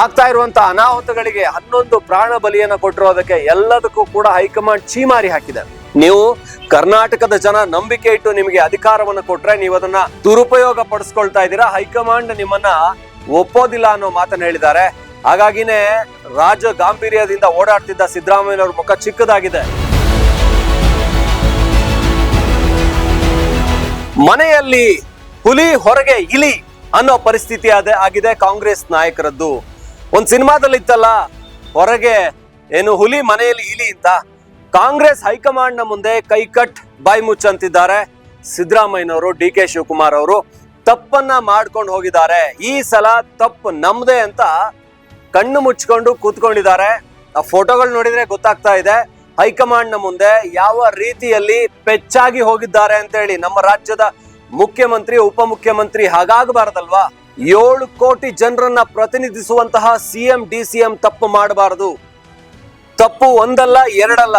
ಆಗ್ತಾ ಇರುವಂತ ಅನಾಹುತಗಳಿಗೆ ಹನ್ನೊಂದು ಪ್ರಾಣ ಬಲಿಯನ್ನ ಅದಕ್ಕೆ ಎಲ್ಲದಕ್ಕೂ ಕೂಡ ಹೈಕಮಾಂಡ್ ಚೀಮಾರಿ ಹಾಕಿದೆ. ನೀವು ಕರ್ನಾಟಕದ ಜನ ನಂಬಿಕೆ ಇಟ್ಟು ನಿಮಗೆ ಅಧಿಕಾರವನ್ನು ಕೊಟ್ರೆ ನೀವು ಅದನ್ನ ದುರುಪಯೋಗ ಪಡಿಸ್ಕೊಳ್ತಾ ಇದ್ದೀರಾ. ಹೈಕಮಾಂಡ್ ನಿಮ್ಮನ್ನ ಒಪ್ಪೋದಿಲ್ಲ ಅನ್ನೋ ಮಾತನ್ನ ಹೇಳಿದ್ದಾರೆ. ಹಾಗಾಗಿನೇ ರಾಜ ಗಾಂಭೀರ್ಯದಿಂದ ಓಡಾಡ್ತಿದ್ದ ಸಿದ್ದರಾಮಯ್ಯನವ್ರ ಮುಖ ಚಿಕ್ಕದಾಗಿದೆ. ಮನೆಯಲ್ಲಿ ಹುಲಿ ಹೊರಗೆ ಇಲಿ ಅನ್ನೋ ಪರಿಸ್ಥಿತಿ ಆಗಿದೆ ಕಾಂಗ್ರೆಸ್ ನಾಯಕರದ್ದು. ಒಂದ್ ಸಿನಿಮಾದಲ್ಲಿ ಇತ್ತಲ್ಲ ಹೊರಗೆ ಏನು ಹುಲಿ ಮನೆಯಲ್ಲಿ ಇಲಿ ಅಂತ ಕಾಂಗ್ರೆಸ್ ಹೈಕಮಾಂಡ್ನ ಮುಂದೆ ಕೈಕಟ್ ಬಾಯಿ ಮುಚ್ಚಂತಿದ್ದಾರೆ ಸಿದ್ದರಾಮಯ್ಯನವರು, ಡಿ ಕೆ ಶಿವಕುಮಾರ್ ಅವರು. ತಪ್ಪನ್ನ ಮಾಡ್ಕೊಂಡು ಹೋಗಿದ್ದಾರೆ. ಈ ಸಲ ತಪ್ಪು ನಮ್ದೇ ಅಂತ ಕಣ್ಣು ಮುಚ್ಕೊಂಡು ಕೂತ್ಕೊಂಡಿದ್ದಾರೆ. ಆ ಫೋಟೋಗಳು ನೋಡಿದ್ರೆ ಗೊತ್ತಾಗ್ತಾ ಇದೆ, ಹೈಕಮಾಂಡ್ನ ಮುಂದೆ ಯಾವ ರೀತಿಯಲ್ಲಿ ಪೆಚ್ಚಾಗಿ ಹೋಗಿದ್ದಾರೆ ಅಂತ ಹೇಳಿ ನಮ್ಮ ರಾಜ್ಯದ ಮುಖ್ಯಮಂತ್ರಿ, ಉಪಮುಖ್ಯಮಂತ್ರಿ ಹಾಗಾಗಬಾರದಲ್ವಾ? ಏಳು ಕೋಟಿ ಜನರನ್ನ ಪ್ರತಿನಿಧಿಸುವಂತಹ ಸಿಎಂ ಡಿ ಸಿಎಂ ತಪ್ಪು ಮಾಡಬಾರದು. ತಪ್ಪು ಒಂದಲ್ಲ, ಎರಡಲ್ಲ.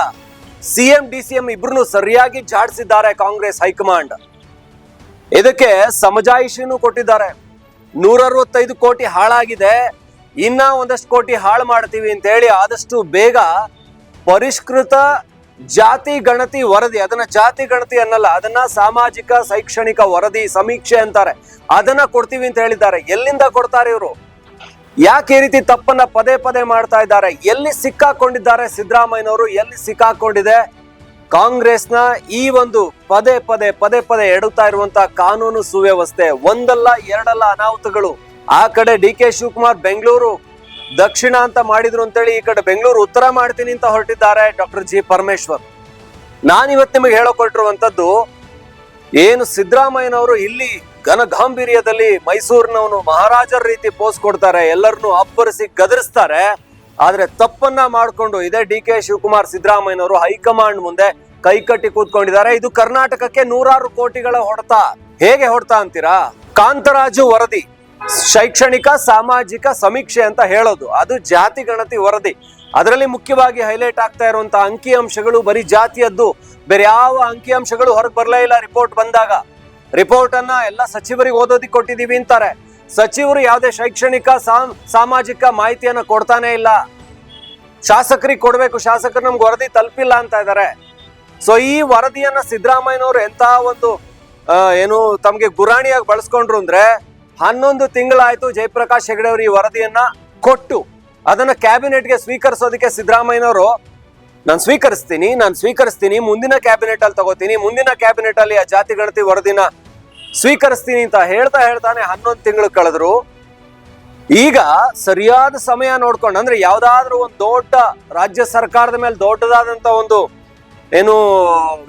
ಸಿಎಂ ಡಿ ಸಿಎಂ ಇಬ್ರು ಸರಿಯಾಗಿ ಜಾಡಿಸಿದ್ದಾರೆ ಕಾಂಗ್ರೆಸ್ ಹೈಕಮಾಂಡ್. ಇದಕ್ಕೆ ಸಮಜಾಯಿಷಿನೂ ಕೊಟ್ಟಿದ್ದಾರೆ. ನೂರ ಅರವತ್ತೈದು ಕೋಟಿ ಹಾಳಾಗಿದೆ. ಇನ್ನ ಒಂದಷ್ಟು ಕೋಟಿ ಹಾಳು ಮಾಡ್ತೀವಿ ಅಂತ ಹೇಳಿ ಆದಷ್ಟು ಬೇಗ ಪರಿಷ್ಕೃತ ಜಾತಿ ಗಣತಿ ವರದಿ, ಅದನ್ನ ಜಾತಿ ಗಣತಿ ಅನ್ನಲ್ಲ, ಅದನ್ನ ಸಾಮಾಜಿಕ, ಶೈಕ್ಷಣಿಕ ವರದಿ, ಸಮೀಕ್ಷೆ ಅಂತಾರೆ. ಅದನ್ನ ಕೊಡ್ತೀವಿ ಅಂತ ಹೇಳಿದ್ದಾರೆ. ಎಲ್ಲಿಂದ ಕೊಡ್ತಾರೆ ಇವರು? ಯಾಕೆ ಈ ರೀತಿ ತಪ್ಪನ್ನ ಪದೇ ಪದೇ ಮಾಡ್ತಾ ಇದ್ದಾರೆ? ಎಲ್ಲಿ ಸಿಕ್ಕಾಕೊಂಡಿದ್ದಾರೆ ಸಿದ್ದರಾಮಯ್ಯನವರು? ಎಲ್ಲಿ ಸಿಕ್ಕಾಕೊಂಡಿದೆ? ಕಾಂಗ್ರೆಸ್ನ ಈ ಒಂದು ಪದೇ ಪದೇ ಪದೇ ಪದೇ ಎಡುತ್ತಾ ಇರುವಂತಹ ಕಾನೂನು ಸುವ್ಯವಸ್ಥೆ, ಒಂದಲ್ಲ ಎರಡಲ್ಲ ಅನಾಹುತಗಳು. ಆ ಕಡೆ ಡಿ ಕೆ ಶಿವಕುಮಾರ್, ಬೆಂಗಳೂರು ದಕ್ಷಿಣ ಅಂತ ಮಾಡಿದ್ರು ಅಂತೇಳಿ ಈ ಕಡೆ ಬೆಂಗಳೂರು ಉತ್ತರ ಮಾಡ್ತೀನಿ ಅಂತ ಹೊರಟಿದ್ದಾರೆ ಡಾಕ್ಟರ್ ಜಿ ಪರಮೇಶ್ವರ್. ನಾನಿವತ್ತು ನಿಮಗೆ ಹೇಳಕೊಟ್ಟಿರುವಂತದ್ದು ಏನು ಸಿದ್ದರಾಮಯ್ಯನವರು ಇಲ್ಲಿ ಘನ ಗಾಂಭೀರ್ಯದಲ್ಲಿ ಮೈಸೂರಿನವನು ಮಹಾರಾಜರ ರೀತಿ ಪೋಸ್ ಕೊಡ್ತಾರೆ, ಎಲ್ಲರನ್ನು ಅಪ್ಪರಿಸಿ ಗದರಿಸ್ತಾರೆ, ಆದ್ರೆ ತಪ್ಪನ್ನ ಮಾಡಿಕೊಂಡು ಇದೇ ಡಿ ಕೆ ಶಿವಕುಮಾರ್ ಸಿದ್ದರಾಮಯ್ಯನವರು ಹೈಕಮಾಂಡ್ ಮುಂದೆ ಕೈಕಟ್ಟಿ ಕೂತ್ಕೊಂಡಿದ್ದಾರೆ. ಇದು ಕರ್ನಾಟಕಕ್ಕೆ ನೂರಾರು ಕೋಟಿಗಳ ಹೊಡೆತ. ಹೇಗೆ ಹೊಡೆತ ಅಂತೀರಾ? ಕಾಂತರಾಜು ವರದಿ. ಶೈಕ್ಷಣಿಕ, ಸಾಮಾಜಿಕ ಸಮೀಕ್ಷೆ ಅಂತ ಹೇಳೋದು. ಅದು ಜಾತಿ, ಗಣತಿ, ವರದಿ. ಅದರಲ್ಲಿ ಮುಖ್ಯವಾಗಿ ಹೈಲೈಟ್ ಆಗ್ತಾ ಇರುವಂತಹ ಅಂಕಿಅಂಶಗಳು ಬರೀ ಜಾತಿಯದ್ದು. ಬೇರೆ ಯಾವ ಅಂಕಿಅಂಶಗಳು ಹೊರಗೆ ಬರಲೇ ಇಲ್ಲ ರಿಪೋರ್ಟ್ ಬಂದಾಗ. ರಿಪೋರ್ಟ್ ಅನ್ನ ಎಲ್ಲ ಸಚಿವರಿಗೆ ಓದೋದಿಕ್ ಕೊಟ್ಟಿದೀವಿ ಅಂತಾರೆ. ಸಚಿವರು ಯಾವುದೇ ಶೈಕ್ಷಣಿಕ, ಸಾಮ್- ಸಾಮಾಜಿಕ ಮಾಹಿತಿಯನ್ನ ಕೊಡ್ತಾನೆ ಇಲ್ಲ. ಶಾಸಕರಿಗೆ ಕೊಡಬೇಕು, ಶಾಸಕರು ನಮ್ಗೆ ವರದಿ ತಲುಪಿಲ್ಲ ಅಂತ ಇದ್ದಾರೆ ಸೊ ಈ ವರದಿಯನ್ನ ಸಿದ್ದರಾಮಯ್ಯನವರು ಎಂತಹ ಒಂದು ಏನು ತಮಗೆ ಗುರಾಣಿಯಾಗಿ ಬಳಸ್ಕೊಂಡ್ರು ಅಂದ್ರೆ ಹನ್ನೊಂದು ತಿಂಗಳಾಯ್ತು ಜಯಪ್ರಕಾಶ್ ಹೆಗಡೆ ಅವರು ಈ ವರದಿಯನ್ನ ಕೊಟ್ಟು. ಅದನ್ನ ಕ್ಯಾಬಿನೆಟ್ಗೆ ಸ್ವೀಕರಿಸೋದಕ್ಕೆ ಸಿದ್ದರಾಮಯ್ಯನವರು, ನಾನು ಸ್ವೀಕರಿಸ್ತೀನಿ ನಾನು ಸ್ವೀಕರಿಸ್ತೀನಿ, ಮುಂದಿನ ಕ್ಯಾಬಿನೆಟ್ ಅಲ್ಲಿ ತಗೋತೀನಿ, ಮುಂದಿನ ಕ್ಯಾಬಿನೆಟ್ ಅಲ್ಲಿ ಆ ಜಾತಿ ಗಣತಿ ವರದಿನ ಸ್ವೀಕರಿಸ್ತೀನಿ ಅಂತ ಹೇಳ್ತಾ ಹೇಳ್ತಾನೆ ಹನ್ನೊಂದು ತಿಂಗಳು ಕಳೆದ್ರು. ಈಗ ಸರಿಯಾದ ಸಮಯ ನೋಡ್ಕೊಂಡು, ಅಂದ್ರೆ ಯಾವ್ದಾದ್ರೂ ಒಂದು ದೊಡ್ಡ ರಾಜ್ಯ ಸರ್ಕಾರದ ಮೇಲೆ ದೊಡ್ಡದಾದಂತ ಒಂದು ಏನು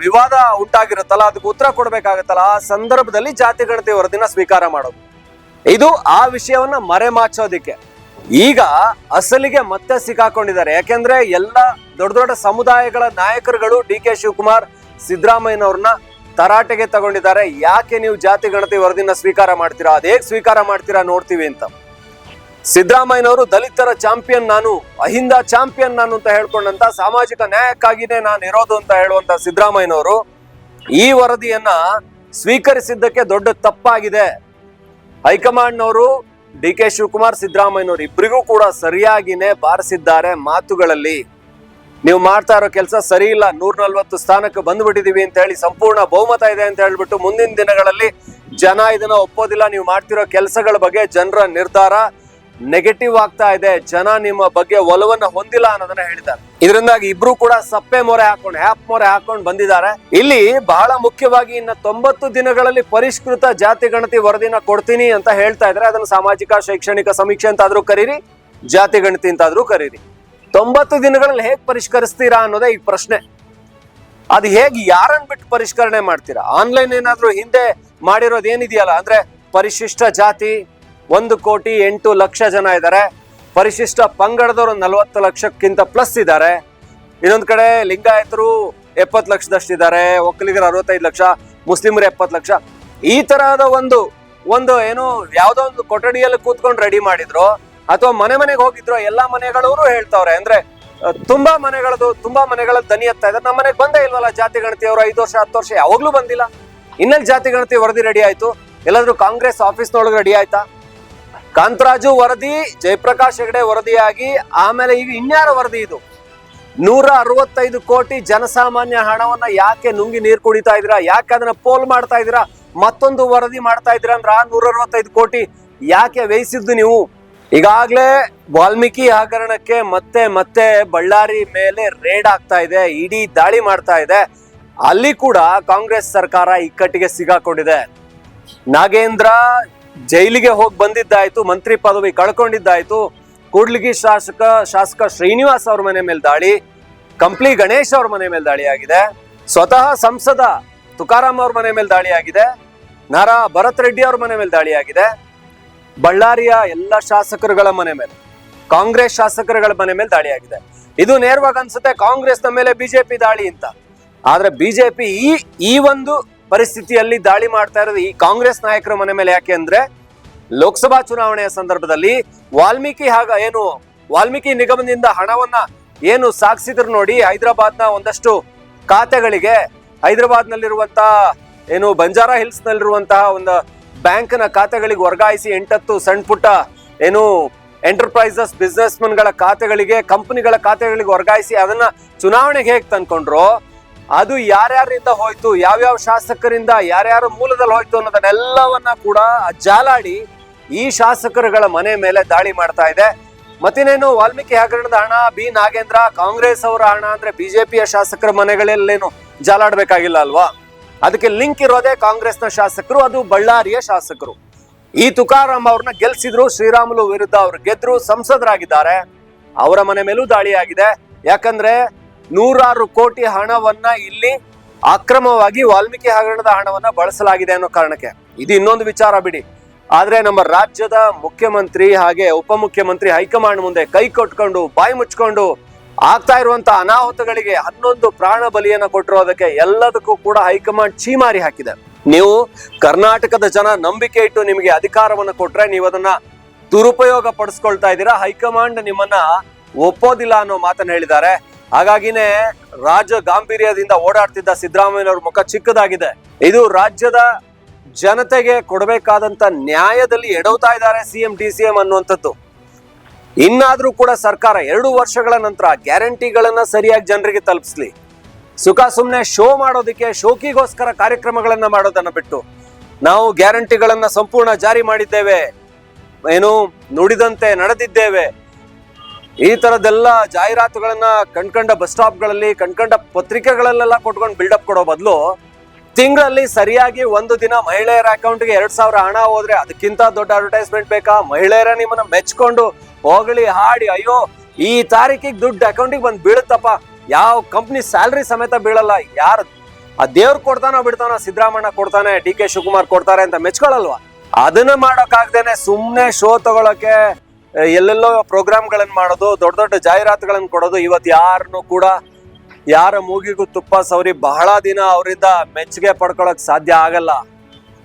ವಿವಾದ ಉಂಟಾಗಿರುತ್ತಲ್ಲ, ಅದಕ್ಕೆ ಉತ್ತರ ಕೊಡ್ಬೇಕಾಗತ್ತಲ್ಲ, ಆ ಸಂದರ್ಭದಲ್ಲಿ ಜಾತಿ ಗಣತಿ ವರದಿನ ಸ್ವೀಕಾರ ಮಾಡೋದು. ಇದು ಆ ವಿಷಯವನ್ನ ಮರೆಮಾಚೋದಿಕ್ಕೆ. ಈಗ ಅಸಲಿಗೆ ಮತ್ತೆ ಸಿಕ್ಕಾಕೊಂಡಿದ್ದಾರೆ. ಯಾಕೆಂದ್ರೆ ಎಲ್ಲ ದೊಡ್ಡ ದೊಡ್ಡ ಸಮುದಾಯಗಳ ನಾಯಕರುಗಳು ಡಿ ಕೆ ಶಿವಕುಮಾರ್, ಸಿದ್ದರಾಮಯ್ಯನವ್ರನ್ನ ತರಾಟೆಗೆ ತಗೊಂಡಿದ್ದಾರೆ. ಯಾಕೆ ನೀವು ಜಾತಿ ಗಣತಿ ವರದಿನ ಸ್ವೀಕಾರ ಮಾಡ್ತೀರಾ? ಅದೇ ಸ್ವೀಕಾರ ಮಾಡ್ತೀರಾ ನೋಡ್ತೀವಿ ಅಂತ. ಸಿದ್ದರಾಮಯ್ಯನವರು ದಲಿತರ ಚಾಂಪಿಯನ್ ನಾನು, ಅಹಿಂದ ಚಾಂಪಿಯನ್ ನಾನು ಅಂತ ಹೇಳ್ಕೊಂಡಂತ ಸಾಮಾಜಿಕ ನ್ಯಾಯಕ್ಕಾಗಿನೇ ನಾನು ಇರೋದು ಅಂತ ಹೇಳುವಂತ ಸಿದ್ದರಾಮಯ್ಯನವರು ಈ ವರದಿಯನ್ನ ಸ್ವೀಕರಿಸಿದ್ದಕ್ಕೆ ದೊಡ್ಡ ತಪ್ಪಾಗಿದೆ. ಹೈಕಮಾಂಡ್ನವರು ಡಿ ಕೆ ಶಿವಕುಮಾರ್ ಸಿದ್ದರಾಮಯ್ಯನವರು ಇಬ್ಬರಿಗೂ ಕೂಡ ಸರಿಯಾಗಿನೇ ಬಾರಿಸಿದ್ದಾರೆ ಮಾತುಗಳಲ್ಲಿ. ನೀವು ಮಾಡ್ತಾ ಇರೋ ಕೆಲಸ ಸರಿ ಇಲ್ಲ ನೂರ ನಲ್ವತ್ತು ಸ್ಥಾನಕ್ಕೆ ಬಂದ್ಬಿಟ್ಟಿದೀವಿ ಅಂತ ಹೇಳಿ ಸಂಪೂರ್ಣ ಬಹುಮತ ಇದೆ ಅಂತ ಹೇಳ್ಬಿಟ್ಟು ಮುಂದಿನ ದಿನಗಳಲ್ಲಿ ಜನ ಇದನ್ನ ಒಪ್ಪೋದಿಲ್ಲ. ನೀವು ಮಾಡ್ತಿರೋ ಕೆಲಸಗಳ ಬಗ್ಗೆ ಜನರ ನಿರ್ಧಾರ ನೆಗೆಟಿವ್ ಆಗ್ತಾ ಇದೆ. ಜನ ನಿಮ್ಮ ಬಗ್ಗೆ ಒಲವನ್ನ ಹೊಂದಿಲ್ಲ ಅನ್ನೋದನ್ನ ಹೇಳಿದ್ದಾರೆ ಇದರಿಂದಾಗಿ ಇಬ್ರು ಕೂಡ ಸಪ್ಪೆ ಮೊರೆ ಹಾಕೊಂಡು, ಹ್ಯಾಪ್ ಮೊರೆ ಹಾಕೊಂಡು ಬಂದಿದ್ದಾರೆ. ಇಲ್ಲಿ ಬಹಳ ಮುಖ್ಯವಾಗಿ ಇನ್ನ ತೊಂಬತ್ತು ದಿನಗಳಲ್ಲಿ ಪರಿಷ್ಕೃತ ಜಾತಿ ಗಣತಿ ವರದಿನ ಕೊಡ್ತೀನಿ ಅಂತ ಹೇಳ್ತಾ ಇದ್ದಾರೆ. ಅದನ್ನ ಸಾಮಾಜಿಕ, ಶೈಕ್ಷಣಿಕ ಸಮೀಕ್ಷೆ ಅಂತ ಆದ್ರೂ ಕರೀರಿ, ಜಾತಿ ಗಣತಿ ಅಂತ ಆದ್ರೂ ಕರೀರಿ. ತೊಂಬತ್ತು ದಿನಗಳಲ್ಲಿ ಹೇಗ್ ಪರಿಷ್ಕರಿಸ್ತೀರಾ ಅನ್ನೋದೇ ಈ ಪ್ರಶ್ನೆ. ಅದು ಹೇಗೆ ಯಾರನ್ನ ಬಿಟ್ಟು ಪರಿಷ್ಕರಣೆ ಮಾಡ್ತೀರಾ? ಆನ್ಲೈನ್ ಏನಾದ್ರೂ ಹಿಂದೆ ಮಾಡಿರೋದು ಏನಿದೆಯಲ್ಲ, ಅಂದ್ರೆ ಪರಿಶಿಷ್ಟ ಜಾತಿ ಒಂದು ಕೋಟಿ ಎಂಟು ಲಕ್ಷ ಜನ ಇದ್ದಾರೆ. ಪರಿಶಿಷ್ಟ ಪಂಗಡದವರು ನಲವತ್ತು ಲಕ್ಷಕ್ಕಿಂತ ಪ್ಲಸ್ ಇದ್ದಾರೆ. ಇನ್ನೊಂದು ಕಡೆ ಲಿಂಗಾಯತರು ಎಪ್ಪತ್ತು ಲಕ್ಷದಷ್ಟಿದ್ದಾರೆ. ಒಕ್ಕಲಿಗರು ಅರವತ್ತೈದು ಲಕ್ಷ, ಮುಸ್ಲಿಮರು ಎಪ್ಪತ್ತು ಲಕ್ಷ. ಈ ತರಹದ ಒಂದು ಒಂದು ಏನು ಯಾವುದೋ ಒಂದು ಕೊಠಡಿಯಲ್ಲಿ ಕೂತ್ಕೊಂಡು ರೆಡಿ ಮಾಡಿದ್ರು. ಅಥವಾ ಮನೆ ಮನೆಗೆ ಹೋಗಿದ್ರು, ಎಲ್ಲಾ ಮನೆಗಳವರು ಹೇಳ್ತಾವ್ರೆ. ಅಂದ್ರೆ ತುಂಬಾ ಮನೆಗಳದು, ತುಂಬಾ ಮನೆಗಳ ದನಿ ಎತ್ತಾ ಇದ್ದಾರೆ. ನಮ್ಮ ಮನೆಗೆ ಬಂದೇ ಇಲ್ವಲ್ಲ ಜಾತಿ ಗಣತಿ ಅವರು ಐದು ವರ್ಷ, ಹತ್ತು ವರ್ಷ, ಯಾವಾಗ್ಲೂ ಬಂದಿಲ್ಲ. ಇನ್ನಲ್ಲಿ ಜಾತಿ ಗಣತಿ ವರದಿ ರೆಡಿ ಆಯ್ತು? ಎಲ್ಲಾದ್ರೂ ಕಾಂಗ್ರೆಸ್ ಆಫೀಸ್ನೊಳಗೆ ರೆಡಿ ಆಯ್ತಾ? ಕಾಂತರಾಜು ವರದಿ, ಜಯಪ್ರಕಾಶ್ ಹೆಗಡೆ ವರದಿಯಾಗಿ, ಆಮೇಲೆ ಈಗ ಇನ್ಯಾರ ವರದಿ ಇದು? ನೂರ ಅರವತ್ತೈದು ಕೋಟಿ ಜನಸಾಮಾನ್ಯ ಹಣವನ್ನ ಯಾಕೆ ನುಂಗಿ ನೀರು ಕುಡಿತಾ ಇದ್ದೀರಾ? ಯಾಕೆ ಅದನ್ನ ಪೋಲ್ ಮಾಡ್ತಾ ಇದ್ದೀರಾ? ಮತ್ತೊಂದು ವರದಿ ಮಾಡ್ತಾ ಇದ್ದೀರಾ ಅಂದ್ರೆ ಆ ನೂರ ಅರವತ್ತೈದು ಕೋಟಿ ಯಾಕೆ ವ್ಯಯಿಸಿದ್ದು ನೀವು? ಈಗಾಗ್ಲೇ ವಾಲ್ಮೀಕಿ ಹಗರಣಕ್ಕೆ ಮತ್ತೆ ಮತ್ತೆ ಬಳ್ಳಾರಿ ಮೇಲೆ ರೇಡ್ ಆಗ್ತಾ ಇದೆ, ಇಡೀ ದಾಳಿ ಮಾಡ್ತಾ ಇದೆ. ಅಲ್ಲಿ ಕೂಡ ಕಾಂಗ್ರೆಸ್ ಸರ್ಕಾರ ಇಕ್ಕಟ್ಟಿಗೆ ಸಿಗಾಕೊಂಡಿದೆ. ನಾಗೇಂದ್ರ ಜೈಲಿಗೆ ಹೋಗಿ ಬಂದಿದ್ದಾಯ್ತು, ಮಂತ್ರಿ ಪದವಿ ಕಳ್ಕೊಂಡಿದ್ದಾಯ್ತು. ಕೂಡ್ಲಿಗಿ ಶಾಸಕ ಶಾಸಕ ಶ್ರೀನಿವಾಸ್ ಅವ್ರ ಮನೆ ಮೇಲೆ ದಾಳಿ, ಕಂಪ್ಲಿ ಗಣೇಶ್ ಅವ್ರ ಮನೆ ಮೇಲೆ ದಾಳಿ ಆಗಿದೆ ಸ್ವತಃ ಸಂಸದ ತುಕಾರಾಮ್ ಅವ್ರ ಮನೆ ಮೇಲೆ ದಾಳಿ ಆಗಿದೆ ನಾರಾ ಭರತ್ ರೆಡ್ಡಿ ಅವ್ರ ಮನೆ ಮೇಲೆ ದಾಳಿ ಆಗಿದೆ ಬಳ್ಳಾರಿಯ ಎಲ್ಲ ಶಾಸಕರುಗಳ ಮನೆ ಮೇಲೆ, ಕಾಂಗ್ರೆಸ್ ಶಾಸಕರುಗಳ ಮನೆ ಮೇಲೆ ದಾಳಿ ಆಗಿದೆ ಇದು ನೇರವಾಗಿ ಅನ್ಸುತ್ತೆ, ಕಾಂಗ್ರೆಸ್ನ ಮೇಲೆ ಬಿಜೆಪಿ ದಾಳಿ ಅಂತ. ಆದ್ರೆ ಬಿಜೆಪಿ ಈ ಈ ಒಂದು ಪರಿಸ್ಥಿತಿಯಲ್ಲಿ ದಾಳಿ ಮಾಡ್ತಾ ಇರೋದು ಈ ಕಾಂಗ್ರೆಸ್ ನಾಯಕರ ಮನೆ ಮೇಲೆ ಯಾಕೆ ಅಂದ್ರೆ ಲೋಕಸಭಾ ಚುನಾವಣೆಯ ಸಂದರ್ಭದಲ್ಲಿ ವಾಲ್ಮೀಕಿ ಹಾಗ ಏನು ವಾಲ್ಮೀಕಿ ನಿಗಮದಿಂದ ಹಣವನ್ನ ಏನು ಸಾಗಿಸಿದ್ರು ನೋಡಿ ಹೈದರಾಬಾದ್ನ ಒಂದಷ್ಟು ಖಾತೆಗಳಿಗೆ ಹೈದರಾಬಾದ್ ನಲ್ಲಿರುವಂತಹ ಏನು ಬಂಜಾರಾ ಹಿಲ್ಸ್ ನಲ್ಲಿರುವಂತಹ ಒಂದು ಬ್ಯಾಂಕ್ನ ಖಾತೆಗಳಿಗೆ ವರ್ಗಾಯಿಸಿ ಎಂಟತ್ತು ಸಣ್ಣ ಪುಟ್ಟ ಏನು ಎಂಟರ್ಪ್ರೈಸಸ್ ಬಿಸ್ನೆಸ್ಗಳ ಖಾತೆಗಳಿಗೆ, ಕಂಪನಿಗಳ ಖಾತೆಗಳಿಗೆ ವರ್ಗಾಯಿಸಿ ಅದನ್ನ ಚುನಾವಣೆಗೆ ಹೇಗೆ ತಂದ್ಕೊಂಡ್ರು ಅದು ಯಾರ್ಯಾರಿಂದ ಹೋಯ್ತು, ಯಾವ್ಯಾವ ಶಾಸಕರಿಂದ, ಯಾರ್ಯಾರ ಮೂಲದಲ್ಲಿ ಹೋಯ್ತು ಅನ್ನೋದನ್ನೆಲ್ಲವನ್ನ ಕೂಡ ಜಾಲಾಡಿ ಈ ಶಾಸಕರುಗಳ ಮನೆ ಮೇಲೆ ದಾಳಿ ಮಾಡ್ತಾ ಇದೆ. ಮತ್ತಿನ್ನೇನು, ವಾಲ್ಮೀಕಿ ಹಗರಣದ ಹಣ, ಬಿ ನಾಗೇಂದ್ರ, ಕಾಂಗ್ರೆಸ್ ಅವರ ಹಣ ಅಂದ್ರೆ ಬಿಜೆಪಿಯ ಶಾಸಕರ ಮನೆಗಳಲ್ಲೇನು ಜಾಲಾಡ್ಬೇಕಾಗಿಲ್ಲ ಅಲ್ವಾ? ಅದಕ್ಕೆ ಲಿಂಕ್ ಇರೋದೇ ಕಾಂಗ್ರೆಸ್ನ ಶಾಸಕರು, ಅದು ಬಳ್ಳಾರಿಯ ಶಾಸಕರು. ಈ ತುಕಾರಾಮ್ ಅವ್ರನ್ನ ಗೆಲ್ಸಿದ್ರು, ಶ್ರೀರಾಮುಲು ವಿರುದ್ಧ ಅವರು ಗೆದ್ರು, ಸಂಸದರಾಗಿದ್ದಾರೆ. ಅವರ ಮನೆ ಮೇಲೂ ದಾಳಿಯಾಗಿದೆ. ಯಾಕಂದ್ರೆ ನೂರಾರು ಕೋಟಿ ಹಣವನ್ನ ಇಲ್ಲಿ ಅಕ್ರಮವಾಗಿ ವಾಲ್ಮೀಕಿ ಹಗರಣದ ಹಣವನ್ನ ಬಳಸಲಾಗಿದೆ ಅನ್ನೋ ಕಾರಣಕ್ಕೆ. ಇದು ಇನ್ನೊಂದು ವಿಚಾರ ಬಿಡಿ. ಆದ್ರೆ ನಮ್ಮ ರಾಜ್ಯದ ಮುಖ್ಯಮಂತ್ರಿ ಹಾಗೆ ಉಪಮುಖ್ಯಮಂತ್ರಿ ಹೈಕಮಾಂಡ್ ಮುಂದೆ ಕೈ ಕೊಟ್ಕೊಂಡು, ಬಾಯಿ ಮುಚ್ಕೊಂಡು ಆಗ್ತಾ ಇರುವಂತ ಅನಾಹುತಗಳಿಗೆ ಹನ್ನೊಂದು ಪ್ರಾಣ ಬಲಿಯನ್ನ ಅದಕ್ಕೆ ಎಲ್ಲದಕ್ಕೂ ಕೂಡ ಹೈಕಮಾಂಡ್ ಚೀಮಾರಿ ಹಾಕಿದೆ. ನೀವು ಕರ್ನಾಟಕದ ಜನ ನಂಬಿಕೆ ಇಟ್ಟು ನಿಮಗೆ ಅಧಿಕಾರವನ್ನು ಕೊಟ್ರೆ ನೀವು ಅದನ್ನ ದುರುಪಯೋಗ ಪಡಿಸ್ಕೊಳ್ತಾ ಇದ್ದೀರಾ? ಹೈಕಮಾಂಡ್ ನಿಮ್ಮನ್ನ ಒಪ್ಪೋದಿಲ್ಲ ಅನ್ನೋ ಮಾತನ್ನ ಹೇಳಿದ್ದಾರೆ. ಹಾಗಾಗಿನೇ ರಾಜ ಗಾಂಭೀರ್ಯದಿಂದ ಓಡಾಡ್ತಿದ್ದ ಸಿದ್ದರಾಮಯ್ಯನವರ ಮುಖ ಚಿಕ್ಕದಾಗಿದೆ. ಇದು ರಾಜ್ಯದ ಜನತೆಗೆ ಕೊಡಬೇಕಾದಂತ ನ್ಯಾಯದಲ್ಲಿ ಎಡವ್ತಾ ಇದ್ದಾರೆ ಸಿಎಂ ಡಿ ಸಿ ಎಂ ಅನ್ನುವಂಥದ್ದು. ಇನ್ನಾದ್ರೂ ಕೂಡ ಸರ್ಕಾರ ಎರಡು ವರ್ಷಗಳ ನಂತರ ಗ್ಯಾರಂಟಿಗಳನ್ನ ಸರಿಯಾಗಿ ಜನರಿಗೆ ತಲುಪಿಸ್ಲಿ. ಸುಖ ಸುಮ್ಮನೆ ಶೋ ಮಾಡೋದಕ್ಕೆ ಶೋಕಿಗೋಸ್ಕರ ಕಾರ್ಯಕ್ರಮಗಳನ್ನ ಮಾಡೋದನ್ನ ಬಿಟ್ಟು ನಾವು ಗ್ಯಾರಂಟಿಗಳನ್ನ ಸಂಪೂರ್ಣ ಜಾರಿ ಮಾಡಿದ್ದೇವೆ. ಏನು ನುಡಿದಂತೆ ನಡೆದಿದ್ದೇವೆ. ಈ ತರದೆಲ್ಲ ಜಾಹೀರಾತುಗಳನ್ನ ಕಣ್ಕಂಡ ಬಸ್ ಸ್ಟಾಪ್ಗಳಲ್ಲಿ, ಕಣ್ಕಂಡ ಪತ್ರಿಕೆಗಳಲ್ಲೆಲ್ಲ ಕೊಟ್ಕೊಂಡು ಬಿಲ್ಡಪ್ ಕೊಡೋ ಬದಲು ತಿಂಗಳಲ್ಲಿ ಸರಿಯಾಗಿ ಒಂದು ದಿನ ಮಹಿಳೆಯರ ಅಕೌಂಟ್ಗೆ ಎರಡ್ ಸಾವಿರ ಹಣ ಹೋದ್ರೆ ಅದಕ್ಕಿಂತ ದೊಡ್ಡ ಅಡ್ವರ್ಟೈಸ್ಮೆಂಟ್ ಬೇಕಾ? ಮಹಿಳೆಯರ ನಿಮ್ಮನ್ನ ಮೆಚ್ಕೊಂಡು ಹೊಗಳಿ ಹಾಡಿ, ಅಯ್ಯೋ, ಈ ತಾರೀಕಿಗೆ ದುಡ್ಡು ಅಕೌಂಟಿಗೆ ಬಂದು ಬೀಳುತ್ತಪ್ಪ. ಯಾವ ಕಂಪ್ನಿ ಸ್ಯಾಲ್ರಿ ಸಮೇತ ಬೀಳಲ್ಲ. ಯಾರು ಆ ದೇವ್ರು ಕೊಡ್ತಾನೋ ಬಿಡ್ತಾನೋ ಸಿದ್ದರಾಮಣ್ಣ ಕೊಡ್ತಾನೆ, ಡಿ ಕೆ ಶಿವಕುಮಾರ್ ಕೊಡ್ತಾರೆ ಅಂತ ಮೆಚ್ಕೊಳಲ್ವಾ ಅದನ್ನ ಮಾಡೋಕ್ಕಾಗ್ದೇನೆ ಸುಮ್ಮನೆ ಶೋ ತಗೊಳಕ್ಕೆ ಎಲ್ಲೆಲ್ಲೋ ಪ್ರೋಗ್ರಾಮ್ಗಳನ್ನು ಮಾಡೋದು, ದೊಡ್ಡ ದೊಡ್ಡ ಜಾಹೀರಾತುಗಳನ್ನ ಕೊಡೋದು, ಇವತ್ತು ಯಾರನ್ನು ಕೂಡ ಯಾರ ಮೂಗಿಗೂ ತುಪ್ಪ ಸವರಿ ಬಹಳ ದಿನ ಅವರಿಂದ ಮೆಚ್ಚುಗೆ ಪಡ್ಕೊಳಕ್ ಸಾಧ್ಯ ಆಗಲ್ಲ.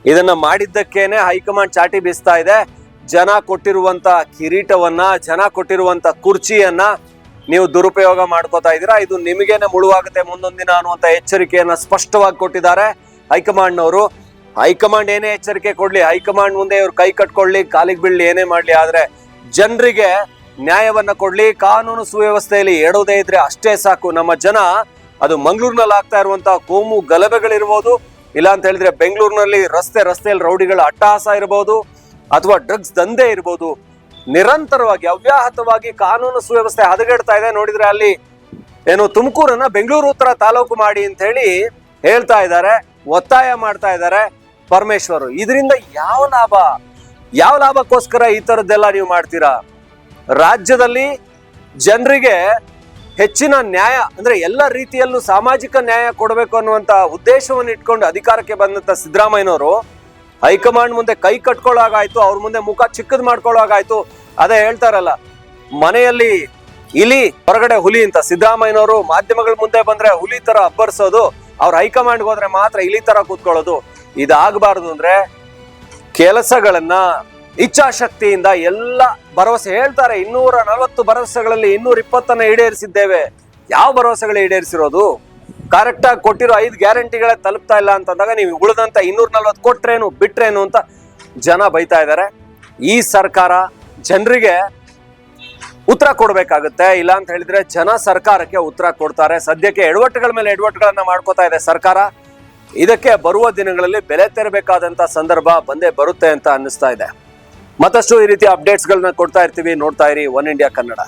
ಇದನ್ನ ಮಾಡಿದ್ದಕ್ಕೇನೆ ಹೈಕಮಾಂಡ್ ಚಾಟಿ ಬೀಸ್ತಾ ಇದೆ. ಜನ ಕೊಟ್ಟಿರುವಂತ ಕಿರೀಟವನ್ನ, ಜನ ಕೊಟ್ಟಿರುವಂತ ಕುರ್ಚಿಯನ್ನ ನೀವು ದುರುಪಯೋಗ ಮಾಡ್ಕೋತಾ ಇದ್ದೀರಾ? ಇದು ನಿಮಗೇನೆ ಮುಳುವಾಗುತ್ತೆ ಮುಂದೊಂದು ದಿನ ಅನ್ನುವಂತ ಎಚ್ಚರಿಕೆಯನ್ನ ಸ್ಪಷ್ಟವಾಗಿ ಕೊಟ್ಟಿದ್ದಾರೆ ಹೈಕಮಾಂಡ್ನವರು. ಹೈಕಮಾಂಡ್ ಏನೇ ಎಚ್ಚರಿಕೆ ಕೊಡ್ಲಿ, ಹೈಕಮಾಂಡ್ ಮುಂದೆ ಇವ್ರು ಕೈ ಕಟ್ಕೊಳ್ಳಿ, ಕಾಲಿಗೆ ಬೀಳಲಿ, ಏನೇ ಮಾಡ್ಲಿ, ಆದ್ರೆ ಜನರಿಗೆ ನ್ಯಾಯವನ್ನ ಕೊಡ್ಲಿ, ಕಾನೂನು ಸುವ್ಯವಸ್ಥೆಯಲ್ಲಿ ಎಡೋದೇ ಇದ್ರೆ ಅಷ್ಟೇ ಸಾಕು. ನಮ್ಮ ಜನ ಅದು ಮಂಗಳೂರಿನಲ್ಲಿ ಆಗ್ತಾ ಇರುವಂತಹ ಕೋಮು ಗಲಭೆಗಳಿರ್ಬೋದು, ಇಲ್ಲ ಅಂತ ಹೇಳಿದ್ರೆ ಬೆಂಗಳೂರಿನಲ್ಲಿ ರಸ್ತೆ, ರಸ್ತೆಯಲ್ಲಿ ರೌಡಿಗಳ ಅಟ್ಟಹಾಸ ಇರಬಹುದು ಅಥವಾ ಡ್ರಗ್ಸ್ ದಂಧೆ ಇರ್ಬೋದು, ನಿರಂತರವಾಗಿ, ಅವ್ಯಾಹತವಾಗಿ ಕಾನೂನು ಸುವ್ಯವಸ್ಥೆ ಹದಗೆಡ್ತಾ ಇದೆ. ನೋಡಿದ್ರೆ ಅಲ್ಲಿ ಏನು ತುಮಕೂರನ್ನ ಬೆಂಗಳೂರು ಉತ್ತರ ತಾಲೂಕು ಮಾಡಿ ಅಂತ ಹೇಳಿ ಹೇಳ್ತಾ ಇದ್ದಾರೆ, ಒತ್ತಾಯ ಮಾಡ್ತಾ ಇದ್ದಾರೆ ಪರಮೇಶ್ವರು. ಇದರಿಂದ ಯಾವ ಲಾಭ? ಯಾವ ಲಾಭಕ್ಕೋಸ್ಕರ ಈ ಥರದ್ದೆಲ್ಲ ನೀವು ಮಾಡ್ತೀರಾ? ರಾಜ್ಯದಲ್ಲಿ ಜನರಿಗೆ ಹೆಚ್ಚಿನ ನ್ಯಾಯ, ಅಂದ್ರೆ ಎಲ್ಲ ರೀತಿಯಲ್ಲೂ ಸಾಮಾಜಿಕ ನ್ಯಾಯ ಕೊಡಬೇಕು ಅನ್ನುವಂತ ಉದ್ದೇಶವನ್ನು ಇಟ್ಕೊಂಡು ಅಧಿಕಾರಕ್ಕೆ ಬಂದಂತ ಸಿದ್ದರಾಮಯ್ಯನವರು ಹೈಕಮಾಂಡ್ ಮುಂದೆ ಕೈ ಕಟ್ಕೊಳ್ಳೋಗಾಯ್ತು ಅವ್ರ ಮುಂದೆ ಮುಖ ಚಿಕ್ಕದ್ ಮಾಡ್ಕೊಳ್ಳೋಗಾಯ್ತು ಅದೇ ಹೇಳ್ತಾರಲ್ಲ ಮನೆಯಲ್ಲಿ ಇಲಿ, ಹೊರಗಡೆ ಹುಲಿ ಅಂತ ಸಿದ್ದರಾಮಯ್ಯನವರು ಮಾಧ್ಯಮಗಳ ಮುಂದೆ ಬಂದ್ರೆ ಹುಲಿ ತರ ಅಬ್ಬರಿಸೋದು, ಅವ್ರ ಹೈಕಮಾಂಡ್ಗೆ ಹೋದ್ರೆ ಮಾತ್ರ ಇಲಿ ತರ ಕೂತ್ಕೊಳ್ಳೋದು. ಇದಾಗಬಾರ್ದು ಅಂದ್ರೆ ಕೆಲಸಗಳನ್ನ ಇಚ್ಛಾಶಕ್ತಿಯಿಂದ ಎಲ್ಲ ಭರವಸೆ ಹೇಳ್ತಾರೆ. ಇನ್ನೂರ ನಲವತ್ತು ಭರವಸೆಗಳಲ್ಲಿ ಇನ್ನೂರ ಇಪ್ಪತ್ತನ್ನ ಈಡೇರಿಸಿದ್ದೇವೆ. ಯಾವ ಭರವಸೆಗಳು ಈಡೇರಿಸಿರೋದು? ಕರೆಕ್ಟ್ ಆಗಿ ಕೊಟ್ಟಿರೋ ಐದು ಗ್ಯಾರಂಟಿಗಳೇ ತಲುಪ್ತಾ ಇಲ್ಲ ಅಂತಂದಾಗ ನೀವು ಉಳಿದಂತ ಇನ್ನೂರ ನಲ್ವತ್ತು ಕೊಟ್ರೇನು, ಬಿಟ್ರೇನು ಅಂತ ಜನ ಬೈತಾ ಇದ್ದಾರೆ. ಈ ಸರ್ಕಾರ ಜನರಿಗೆ ಉತ್ತರ ಕೊಡಬೇಕಾಗುತ್ತೆ. ಇಲ್ಲ ಅಂತ ಹೇಳಿದ್ರೆ ಜನ ಸರ್ಕಾರಕ್ಕೆ ಉತ್ತರ ಕೊಡ್ತಾರೆ. ಸದ್ಯಕ್ಕೆ ಎಡವಟ್ಟುಗಳ ಮೇಲೆ ಎಡವಟ್ಟುಗಳನ್ನ ಮಾಡ್ಕೋತಾ ಇದೆ ಸರ್ಕಾರ. ಇದಕ್ಕೆ ಬರುವ ದಿನಗಳಲ್ಲಿ ಬೆಲೆ ತೆರಬೇಕಾದಂತ ಸಂದರ್ಭ ಬಂದೇ ಬರುತ್ತೆ ಅಂತ ಅನ್ನಿಸ್ತಾ ಇದೆ. ಮತ್ತಷ್ಟು ಈ ರೀತಿ ಅಪ್ಡೇಟ್ಸ್ಗಳನ್ನ ಕೊಡ್ತಾ ಇರ್ತೀವಿ. ನೋಡ್ತಾ ಇರಿ ಒನ್ ಇಂಡಿಯಾ ಕನ್ನಡ.